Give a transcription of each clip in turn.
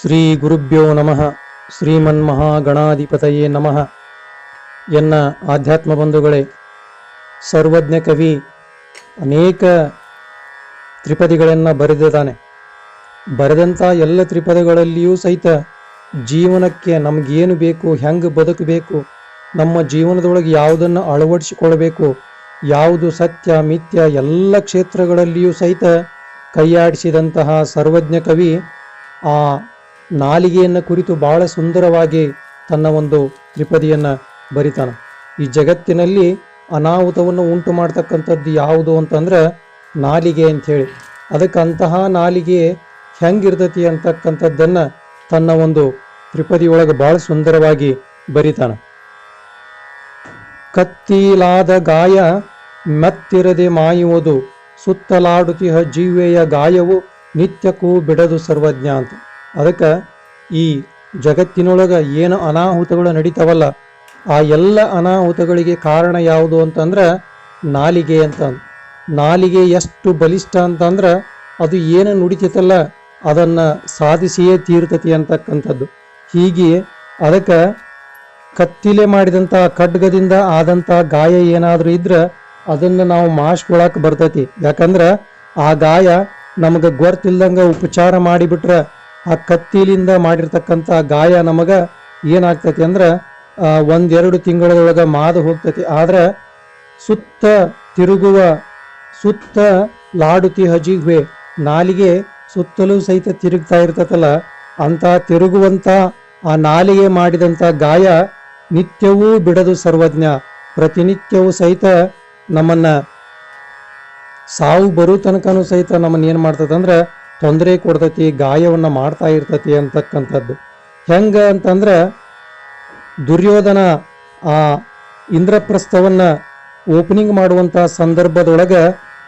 ಶ್ರೀ ಗುರುಭ್ಯೋ ನಮಃ. ಶ್ರೀಮನ್ಮಹಾಗಣಾಧಿಪತಯೇ ನಮಃ. ಎನ್ನ ಆಧ್ಯಾತ್ಮ ಬಂಧುಗಳೇ, ಸರ್ವಜ್ಞ ಕವಿ ಅನೇಕ ತ್ರಿಪದಿಗಳನ್ನು ಬರೆದಿದ್ದಾನೆ. ಬರೆದಂಥ ಎಲ್ಲ ತ್ರಿಪದಗಳಲ್ಲಿಯೂ ಸಹಿತ ಜೀವನಕ್ಕೆ ನಮಗೇನು ಬೇಕು, ಹೆಂಗೆ ಬದುಕಬೇಕು, ನಮ್ಮ ಜೀವನದೊಳಗೆ ಯಾವುದನ್ನು ಅಳವಡಿಸಿಕೊಳ್ಳಬೇಕು ಯಾವುದು ಸತ್ಯ, ಮಿಥ್ಯ ಎಲ್ಲ ಕ್ಷೇತ್ರಗಳಲ್ಲಿಯೂ ಸಹಿತ ಕೈಯಾಡಿಸಿದಂತಹ ಸರ್ವಜ್ಞ ಕವಿ ಆ ನಾಲಿಗೆಯನ್ನು ಕುರಿತು ಬಹಳ ಸುಂದರವಾಗಿ ತನ್ನ ಒಂದು ತ್ರಿಪದಿಯನ್ನು ಬರಿತಾನ. ಈ ಜಗತ್ತಿನಲ್ಲಿ ಅನಾಹುತವನ್ನು ಉಂಟು ಮಾಡ್ತಕ್ಕಂಥದ್ದು ಯಾವುದು ಅಂತಂದ್ರೆ ನಾಲಿಗೆ ಅಂಥೇಳಿ ಅದಕ್ಕೆ ಅಂತಹ ನಾಲಿಗೆ ಹೆಂಗಿರ್ತತಿ ಅಂತಕ್ಕಂಥದ್ದನ್ನು ತನ್ನ ಒಂದು ತ್ರಿಪದಿಯೊಳಗೆ ಬಹಳ ಸುಂದರವಾಗಿ ಬರಿತಾನೆ. ಕತ್ತಿಲಾದ ಗಾಯ ಮೆತ್ತಿರದೆ ಮಾಯುವುದು ಸುತ್ತಲಾಡುತ್ತಿಹ ಜೀವೆಯ ಗಾಯವು ನಿತ್ಯಕ್ಕೂ ಬಿಡದು ಸರ್ವಜ್ಞ ಅಂತ. ಅದಕ್ಕೆ ಈ ಜಗತ್ತಿನೊಳಗೆ ಏನು ಅನಾಹುತಗಳು ನಡೀತಾವಲ್ಲ, ಆ ಎಲ್ಲ ಅನಾಹುತಗಳಿಗೆ ಕಾರಣ ಯಾವುದು ಅಂತಂದ್ರೆ ನಾಲಿಗೆ ಅಂತ ನಾಲಿಗೆ ಎಷ್ಟು ಬಲಿಷ್ಠ ಅಂತಂದ್ರೆ ಅದು ಏನು ನುಡಿತೈತಲ್ಲ, ಅದನ್ನು ಸಾಧಿಸಿಯೇ ತೀರ್ತತಿ ಅಂತಕ್ಕಂಥದ್ದು. ಹೀಗೆ ಅದಕ್ಕೆ ಕತ್ತಿಲೆ ಮಾಡಿದಂಥ ಖಡ್ಗದಿಂದ ಆದಂಥ ಗಾಯ ಏನಾದರೂ ಇದ್ರೆ ಅದನ್ನು ನಾವು ಮಾಸ್ಕೊಳಕ್ಕೆ ಬರ್ತೈತಿ. ಯಾಕಂದ್ರೆ ಆ ಗಾಯ ನಮಗೆ ಗೊತ್ತಿಲ್ದಂಗ ಉಪಚಾರ ಮಾಡಿಬಿಟ್ರೆ ಆ ಕತ್ತಿಲಿಂದ ಮಾಡಿರ್ತಕ್ಕಂಥ ಗಾಯ ನಮಗೆ ಏನಾಗ್ತೈತಿ ಅಂದ್ರೆ ಒಂದೆರಡು ತಿಂಗಳೊಳಗೆ ಮಾದು ಹೋಗ್ತೈತಿ. ಆದ್ರೆ ಸುತ್ತ ತಿರುಗುವ, ಸುತ್ತ ಲಾಡುತಿ ಹಜಿಗ್ವೆ ನಾಲಿಗೆ ಸುತ್ತಲೂ ಸಹಿತ ತಿರುಗ್ತಾ ಇರ್ತತಲ್ಲ, ಅಂತ ತಿರುಗುವಂತ ಆ ನಾಲಿಗೆ ಮಾಡಿದಂಥ ಗಾಯ ನಿತ್ಯವೂ ಬಿಡದು ಸರ್ವಜ್ಞ. ಪ್ರತಿನಿತ್ಯವೂ ಸಹಿತ ನಮ್ಮನ್ನ ಸಾವು ಬರೋ ತನಕನೂ ಸಹಿತ ನಮ್ಮನ್ನ ಏನು ಮಾಡ್ತದಂದ್ರೆ ತೊಂದರೆ ಕೊಡ್ತೈತಿ, ಗಾಯವನ್ನು ಮಾಡ್ತಾ ಇರ್ತತಿ ಅಂತಕ್ಕಂಥದ್ದು. ಹೆಂಗೆ ಅಂತಂದ್ರೆ, ದುರ್ಯೋಧನ ಆ ಇಂದ್ರಪ್ರಸ್ಥವನ್ನು ಓಪನಿಂಗ್ ಮಾಡುವಂಥ ಸಂದರ್ಭದೊಳಗೆ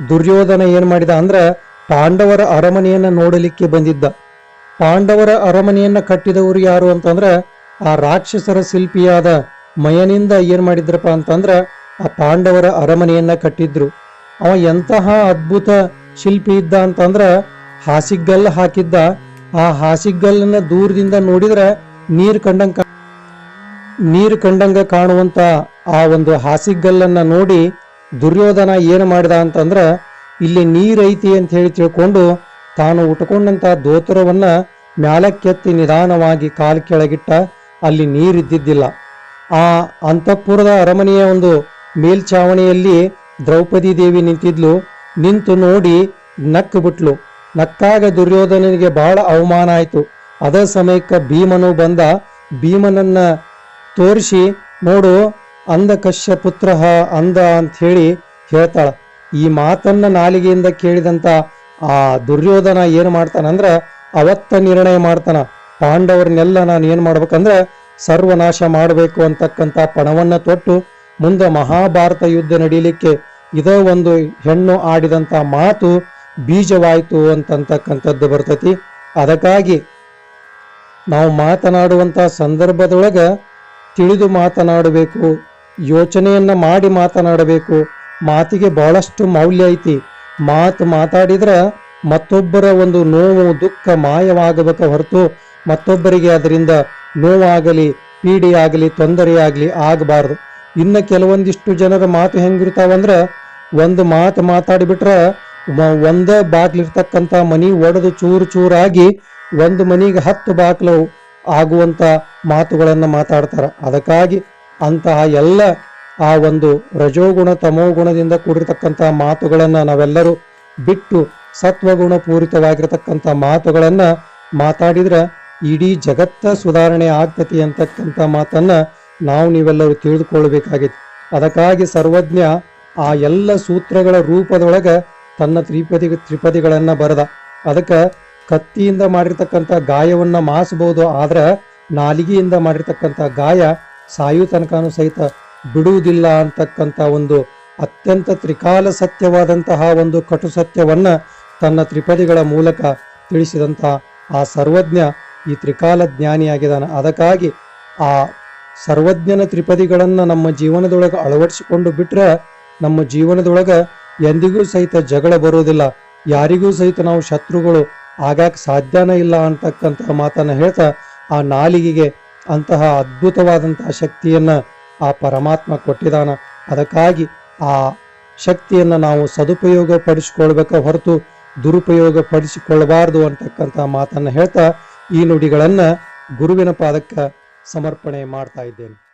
ದುರ್ಯೋಧನ ಏನು ಮಾಡಿದ ಅಂದ್ರೆ, ಪಾಂಡವರ ಅರಮನೆಯನ್ನು ನೋಡಲಿಕ್ಕೆ ಬಂದಿದ್ದ. ಪಾಂಡವರ ಅರಮನೆಯನ್ನು ಕಟ್ಟಿದವರು ಯಾರು ಅಂತಂದ್ರೆ, ಆ ರಾಕ್ಷಸರ ಶಿಲ್ಪಿಯಾದ ಮಯನಿಂದ ಏನು ಮಾಡಿದ್ರಪ್ಪ ಅಂತಂದ್ರೆ, ಆ ಪಾಂಡವರ ಅರಮನೆಯನ್ನು ಕಟ್ಟಿದ್ರು. ಅವ ಎಂತಹ ಅದ್ಭುತ ಶಿಲ್ಪಿ ಇದ್ದ ಅಂತಂದ್ರ ಹಾಸಿಗಲ್ಲು ಹಾಕಿದ್ದ, ಆ ಹಾಸಿಗಲ್ಲನ್ನ ದೂರದಿಂದ ನೋಡಿದ್ರೆ ನೀರು ಕಂಡಂಗ ನೀರು ಕಂಡಂಗ ಕಾಣುವಂತ ಆ ಒಂದು ಹಾಸಿಗಲ್ಲನ್ನ ನೋಡಿ ದುರ್ಯೋಧನ ಏನು ಮಾಡಿದ ಅಂತಂದ್ರ ಇಲ್ಲಿ ನೀರೈತಿ ಅಂತ ಹೇಳಿ ತಿಳ್ಕೊಂಡು ತಾನು ಉಟ್ಕೊಂಡಂತ ದೋತರವನ್ನ ಮ್ಯಾಲಕ್ಕೆತ್ತಿ ನಿಧಾನವಾಗಿ ಕಾಲ್ ಕೆಳಗಿಟ್ಟ ಅಲ್ಲಿ ನೀರಿದ್ದಿದ್ದಿಲ್ಲ. ಆ ಅಂತಃಪುರದ ಅರಮನೆಯ ಒಂದು ಮೇಲ್ಛಾವಣಿಯಲ್ಲಿ ದ್ರೌಪದಿ ದೇವಿ ನಿಂತಿದ್ಲು, ನಿಂತು ನೋಡಿ ನಕ್ಕು ಬಿಟ್ಲು. ನಕ್ಕಾಗ ದುರ್ಯೋಧನನಿಗೆ ಬಹಳ ಅವಮಾನ ಆಯಿತು. ಅದೇ ಸಮಯಕ್ಕೆ ಭೀಮನು ಬಂದ. ಭೀಮನನ್ನ ತೋರಿಸಿ, ನೋಡು ಅಂದ ಕಶ್ಯ ಪುತ್ರ ಅಂದ ಹೇಳಿ ಹೇಳ್ತಾಳ. ಈ ಮಾತನ್ನ ನಾಲಿಗೆಯಿಂದ ಕೇಳಿದಂತ ಆ ದುರ್ಯೋಧನ ಏನು ಮಾಡ್ತಾನಂದ್ರ ಅವತ್ತ ನಿರ್ಣಯ ಮಾಡ್ತಾನ. ಪಾಂಡವರನ್ನೆಲ್ಲ ನಾನು ಏನು ಮಾಡ್ಬೇಕಂದ್ರೆ, ಸರ್ವನಾಶ ಮಾಡಬೇಕು ಅಂತಕ್ಕಂಥ ಪಣವನ್ನ ತೊಟ್ಟು, ಮುಂದೆ ಮಹಾಭಾರತ ಯುದ್ಧ ನಡೀಲಿಕ್ಕೆ ಇದೇ ಒಂದು ಹೆಣ್ಣು ಆಡಿದಂಥ ಮಾತು ಬೀಜವಾಯ್ತು ಅಂತಕ್ಕಂಥದ್ದು ಬರ್ತೈತಿ. ಅದಕ್ಕಾಗಿ ನಾವು ಮಾತನಾಡುವಂಥ ಸಂದರ್ಭದೊಳಗೆ ತಿಳಿದು ಮಾತನಾಡಬೇಕು, ಯೋಚನೆಯನ್ನ ಮಾಡಿ ಮಾತನಾಡಬೇಕು. ಮಾತಿಗೆ ಬಹಳಷ್ಟು ಮೌಲ್ಯ ಐತಿ. ಮಾತು ಮಾತಾಡಿದ್ರ ಮತ್ತೊಬ್ಬರ ಒಂದು ನೋವು, ದುಃಖ ಮಾಯವಾಗಬೇಕ ಹೊರತು ಮತ್ತೊಬ್ಬರಿಗೆ ಅದರಿಂದ ನೋವಾಗಲಿ, ಪೀಡೆಯಾಗಲಿ, ತೊಂದರೆಯಾಗಲಿ ಆಗಬಾರ್ದು. ಇನ್ನು ಕೆಲವೊಂದಿಷ್ಟು ಜನರ ಮಾತು ಹೆಂಗಿರ್ತಾವಂದ್ರ, ಒಂದು ಮಾತು ಮಾತಾಡಿಬಿಟ್ರೆ ಒಂದ ಬಾಗ್ಲಿರ್ತಕ್ಕಂಥ ಮನಿ ಒಡೆದು ಚೂರು ಚೂರಾಗಿ ಒಂದು ಮನಿಗೆ ಹತ್ತು ಬಾಗ್ಲು ಆಗುವಂತ ಮಾತುಗಳನ್ನ ಮಾತಾಡ್ತಾರ. ಅದಕ್ಕಾಗಿ ಅಂತಹ ಎಲ್ಲ ಆ ಒಂದು ರಜೋಗುಣ ತಮೋಗುಣದಿಂದ ಕೂಡಿರ್ತಕ್ಕಂಥ ಮಾತುಗಳನ್ನ ನಾವೆಲ್ಲರೂ ಬಿಟ್ಟು ಸತ್ವಗುಣ ಪೂರಿತವಾಗಿರತಕ್ಕಂಥ ಮಾತುಗಳನ್ನ ಮಾತಾಡಿದ್ರೆ ಇಡೀ ಜಗತ್ತ ಸುಧಾರಣೆ ಆಗ್ತತಿ ಅಂತಕ್ಕಂಥ ಮಾತನ್ನ ನಾವು ನೀವೆಲ್ಲರೂ ತಿಳಿದುಕೊಳ್ಬೇಕಾಗಿತ್ತು ಅದಕ್ಕಾಗಿ ಸರ್ವಜ್ಞ ಆ ಎಲ್ಲ ಸೂತ್ರಗಳ ರೂಪದೊಳಗ ತನ್ನ ತ್ರಿಪದಿ, ತ್ರಿಪದಿಗಳನ್ನು ಬರೆದ. ಅದಕ್ಕೆ ಕತ್ತಿಯಿಂದ ಮಾಡಿರ್ತಕ್ಕಂಥ ಗಾಯವನ್ನ ಮಾಸಬಹುದು ಆದ್ರೆ ನಾಲಿಗೆಯಿಂದ ಮಾಡಿರ್ತಕ್ಕಂಥ ಗಾಯ ಸಾಯು ತನಕನೂ ಸಹಿತ ಬಿಡುವುದಿಲ್ಲ ಅಂತಕ್ಕಂಥ ಒಂದು ಅತ್ಯಂತ ತ್ರಿಕಾಲ ಸತ್ಯವಾದಂತಹ ಒಂದು ಕಟು ಸತ್ಯವನ್ನ ತನ್ನ ತ್ರಿಪದಿಗಳ ಮೂಲಕ ತಿಳಿಸಿದಂಥ ಆ ಸರ್ವಜ್ಞ ಈ ತ್ರಿಕಾಲ ಜ್ಞಾನಿಯಾಗಿದ್ದಾನೆ. ಅದಕ್ಕಾಗಿ ಆ ಸರ್ವಜ್ಞನ ತ್ರಿಪದಿಗಳನ್ನು ನಮ್ಮ ಜೀವನದೊಳಗೆ ಅಳವಡಿಸಿಕೊಂಡು ಬಿಟ್ರೆ ನಮ್ಮ ಜೀವನದೊಳಗ ಎಂದಿಗೂ ಸಹಿತ ಜಗಳ ಬರೋದಿಲ್ಲ ಯಾರಿಗೂ ಸಹಿತ ನಾವು ಶತ್ರುಗಳು ಆಗಾಕ ಸಾಧ್ಯನೇ ಇಲ್ಲ ಅಂತಕ್ಕಂತಹ ಮಾತನ್ನ ಹೇಳ್ತಾ ಆ ನಾಲಿಗೆಗೆ ಅಂತಹ ಅದ್ಭುತವಾದಂತಹ ಶಕ್ತಿಯನ್ನ ಆ ಪರಮಾತ್ಮ ಕೊಟ್ಟಿದಾನ ಅದಕ್ಕಾಗಿ ಆ ಶಕ್ತಿಯನ್ನ ನಾವು ಸದುಪಯೋಗ ಪಡಿಸಿಕೊಳ್ಬೇಕ ಹೊರತು ದುರುಪಯೋಗ ಪಡಿಸಿಕೊಳ್ಳಬಾರದು ಅಂತಕ್ಕಂಥ ಮಾತನ್ನ ಹೇಳ್ತಾ ಈ ನುಡಿಗಳನ್ನ ಗುರುವಿನ ಪಾದಕ್ಕೆ ಸಮರ್ಪಣೆ ಮಾಡ್ತಾ ಇದ್ದೇನೆ.